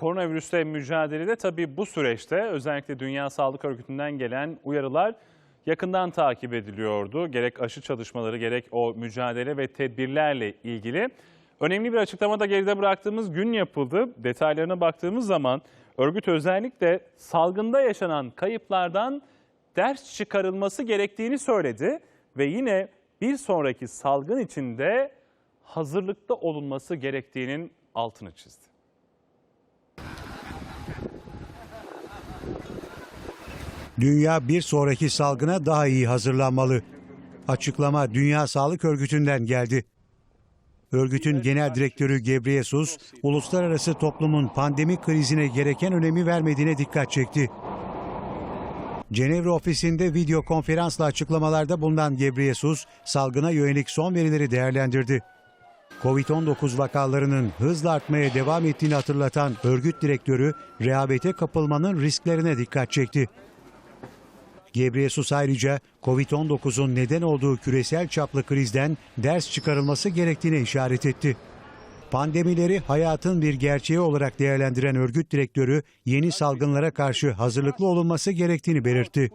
koronavirüsle mücadelede tabii bu süreçte özellikle Dünya Sağlık Örgütü'nden gelen uyarılar yakından takip ediliyordu. Gerek aşı çalışmaları gerek o mücadele ve tedbirlerle ilgili. Önemli bir açıklama da geride bıraktığımız gün yapıldı. Detaylarına baktığımız zaman örgüt özellikle salgında yaşanan kayıplardan ders çıkarılması gerektiğini söyledi ve yine bir sonraki salgın içinde hazırlıkta olunması gerektiğinin altını çizdi. Dünya bir sonraki salgına daha iyi hazırlanmalı. Açıklama Dünya Sağlık Örgütü'nden geldi. Örgütün genel direktörü Gebreyesus, uluslararası toplumun pandemi krizine gereken önemi vermediğine dikkat çekti. Cenevre ofisinde video konferansla açıklamalarda bulunan Gebreyesus, salgına yönelik son verileri değerlendirdi. Covid-19 vakalarının hızla artmaya devam ettiğini hatırlatan örgüt direktörü, rehavete kapılmanın risklerine dikkat çekti. Gebreyesus ayrıca Covid-19'un neden olduğu küresel çaplı krizden ders çıkarılması gerektiğine işaret etti. Pandemileri hayatın bir gerçeği olarak değerlendiren örgüt direktörü yeni salgınlara karşı hazırlıklı olunması gerektiğini belirtti.